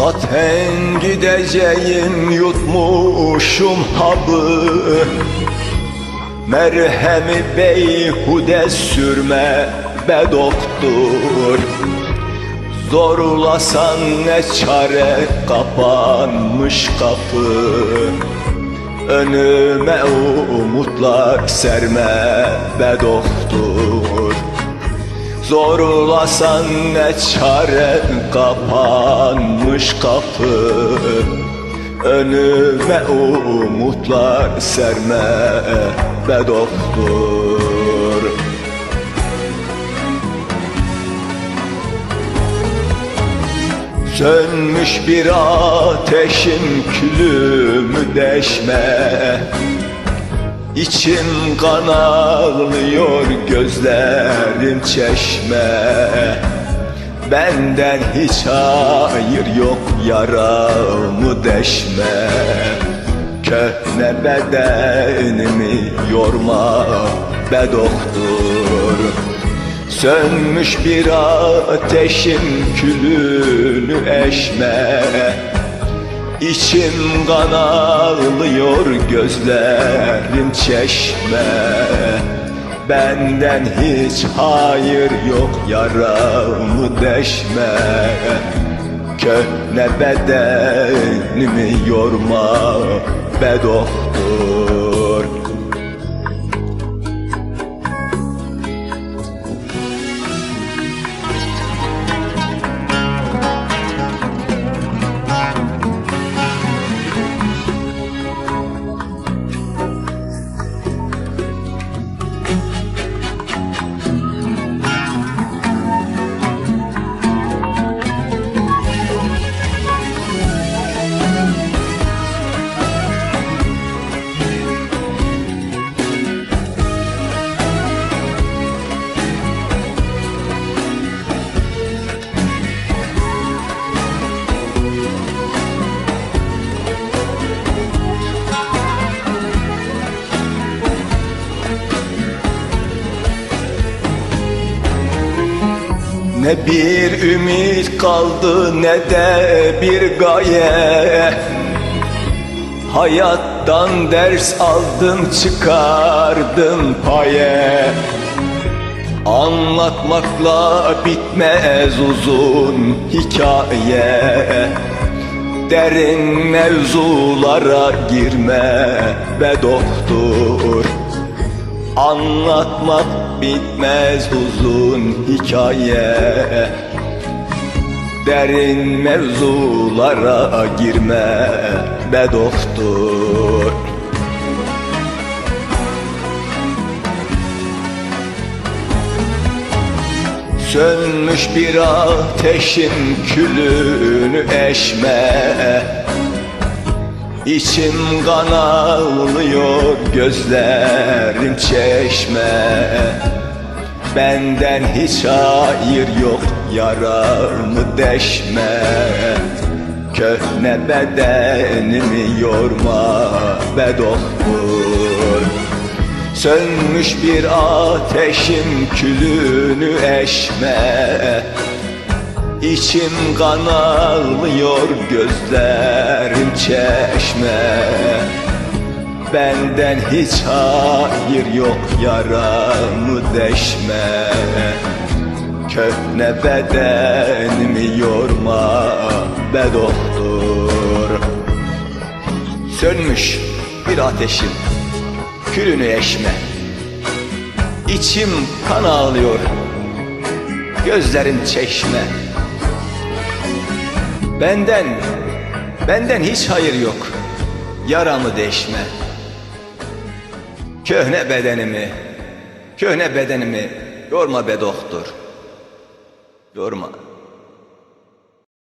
Zaten gideceğim yutmuşum habı Merhemi beyhude sürme be doktor. Zorlasan ne çare kapanmış kapı. Önüme umutlar serme be doktor Zorlasan ne çare kapanmış kapı? Önüme umutlar serme be doktor. Sönmüş bir ateşin külümü deşme İçim kan ağlıyor gözlerim çeşme. Benden hiç hayır yok yaramı deşme. Köhne bedenimi yorma be doktor. Sönmüş bir ateşin külünü eşme İçim kan ağlıyor gözlerim çeşme. Benden hiç hayır yok yaramı deşme. Köhne bedenimi yorma be Ne bir ümit kaldı ne de bir gaye. Hayattan ders aldım çıkardım paye. Anlatmakla bitmez uzun hikaye. Derin mevzulara girme be doktor. Anlatmak bitmez uzun hikaye. Derin mevzulara girme be doktor. Sönmüş bir ateşin külünü eşme İçim kan ağlıyor gözlerim çeşme. Benden hiç hayır yok yaramı deşme. Köhne bedenimi yorma be doktor Sönmüş bir ateşin külünü eşme İçim kan ağlıyor gözlerim çeşme. Benden hiç hayır yok yaramı deşme. Köhne bedenimi yorma be doktor Sönmüş bir ateşim külünü eşme. İçim kan ağlıyor gözlerim çeşme Benden, benden hiç hayır yok. Yaramı deşme Köhne bedenimi, köhne bedenimi Yorma be doktor. Yorma